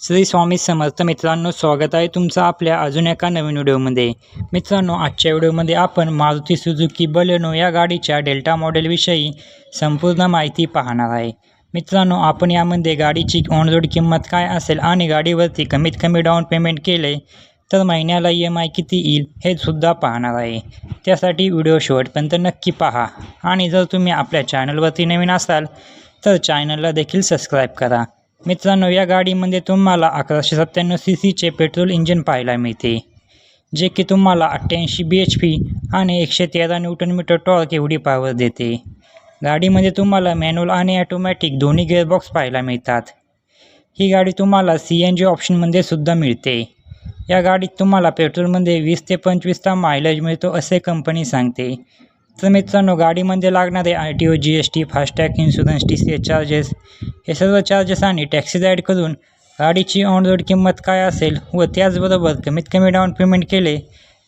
श्री स्वामी समर्थ मित्रांनो स्वागत आहे तुमचं आपल्या अजून एका नवीन व्हिडिओमध्ये. मित्रांनो आजच्या व्हिडिओमध्ये आपण मारुती सुझुकी बलेनो या गाडीच्या डेल्टा मॉडेलविषयी संपूर्ण माहिती पाहणार आहे. मित्रांनो आपण यामध्ये गाडीची ऑनरोड किंमत काय असेल आणि गाडीवरती कमीत कमी डाऊन पेमेंट केले तर महिन्याला ई एम आय किती येईल हे सुद्धा पाहणार आहे. त्यासाठी व्हिडिओ शेवटपर्यंत नक्की पहा आणि जर तुम्ही आपल्या चॅनलवरती नवीन असाल तर चॅनलला देखील सबस्क्राईब करा. मित्रांनो या गाडीमध्ये तुम्हाला अकराशे सत्त्याण्णव सी सीचे पेट्रोल इंजिन पाहायला मिळते जे की तुम्हाला अठ्ठ्याऐंशी बी एच पी आणि एकशे तेरा न्यूटन मीटर टॉर्क एवढी पॉवर देते. गाडीमध्ये तुम्हाला मॅन्युअल आणि ॲटोमॅटिक दोन्ही गिअरबॉक्स पाहायला मिळतात. ही गाडी तुम्हाला सी एन जी ऑप्शनमध्ये सुद्धा मिळते. या गाडीत तुम्हाला पेट्रोलमध्ये वीस ते पंचवीसचा मायलेज मिळतो असे कंपनी सांगते. तर मित्रांनो गाडीमध्ये लागणारे R T O G S T FASTag insurance T C H charges हे सर्व चार्जेस आणि टॅक्सीज ॲड करून गाडीची ऑन रोड किंमत काय असेल व त्याचबरोबर कमीत कमी डाऊन पेमेंट केले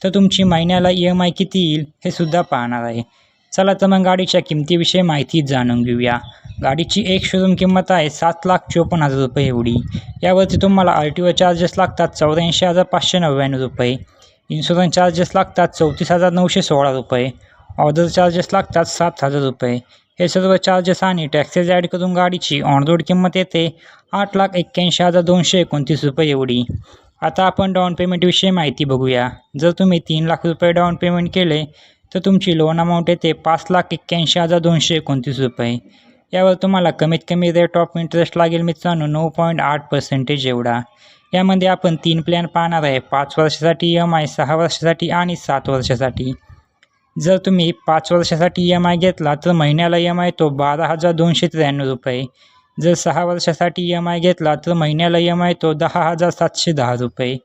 तर तुमची महिन्याला ई एम आय किती येईल हे सुद्धा पाहणार आहे. चला तर मग गाडीच्या किमतीविषयी माहिती जाणून घेऊया. गाडीची एक शोरूम किंमत आहे सात लाख चोपन्न हजार रुपये एवढी. यावरती तुम्हाला आर टी ओ चार्जेस लागतात चौऱ्याऐंशी हजार पाचशे नव्याण्णव रुपये. इन्शुरन्स चार्जेस लागतात चौतीस हजार नऊशे सोळा रुपये. ऑर्डर चार्जेस लागतात सात हजार रुपये. हे सर्व चार्जेस आणि टॅक्सेस ॲड करून गाडीची ऑन रोड किंमत येते आठ लाख एक्क्याऐंशी हजार दोनशे एकोणतीस रुपये एवढी. आता आपण डाऊन पेमेंटविषयी माहिती बघूया. जर तुम्ही तीन लाख रुपये डाऊन पेमेंट केले तर तुमची लोन अमाऊंट येते पाच लाख एक्क्याऐंशी हजार दोनशे एकोणतीस रुपये. यावर तुम्हाला कमीत कमी रेट ऑफ इंटरेस्ट लागेल मित्रांनो नऊ पॉईंट आठ पर्सेंटेज एवढा. यामध्ये आपण तीन प्लॅन पाहणार आहे पाच वर्षासाठी ई एम आय सहा वर्षासाठी आणि सात वर्षासाठी. जर तुम्ही पाच वर्षासाठी ई एम आय घेतला तर महिन्याला ई एम आय तो बारा हजार दोनशे त्र्याण्णव रुपये. जर सहा वर्षासाठी ई एम आय घेतला तर महिन्याला ई एम आय तो दहा हजार सातशे दहा रुपये.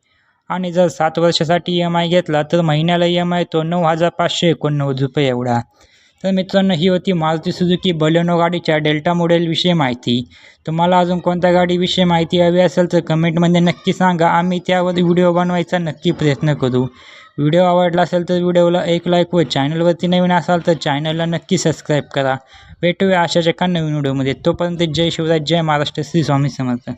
आणि जर सात वर्षासाठी ई एम आय घेतला तर महिन्याला ई एम आय तो नऊ हजार पाचशे एकोणनव्वद रुपये एवढा. तर मित्रांनो ही होती मारुती सुझुकी बलेनो गाडीच्या डेल्टा मॉडेलविषयी माहिती. तुम्हाला अजून कोणत्या गाडीविषयी माहिती हवी असेल तर कमेंटमध्ये नक्की सांगा. आम्ही त्यावर व्हिडिओ बनवायचा नक्की प्रयत्न करू. व्हिडिओ आवडला असेल तर व्हिडिओला एक लाईक व चॅनलवरती नवीन असाल तर चॅनलला नक्की सबस्क्राईब करा. भेटूया अशाच एका नवीन व्हिडिओमध्ये. तोपर्यंत जय शिवराज जय महाराष्ट्र श्री स्वामी समर्थ.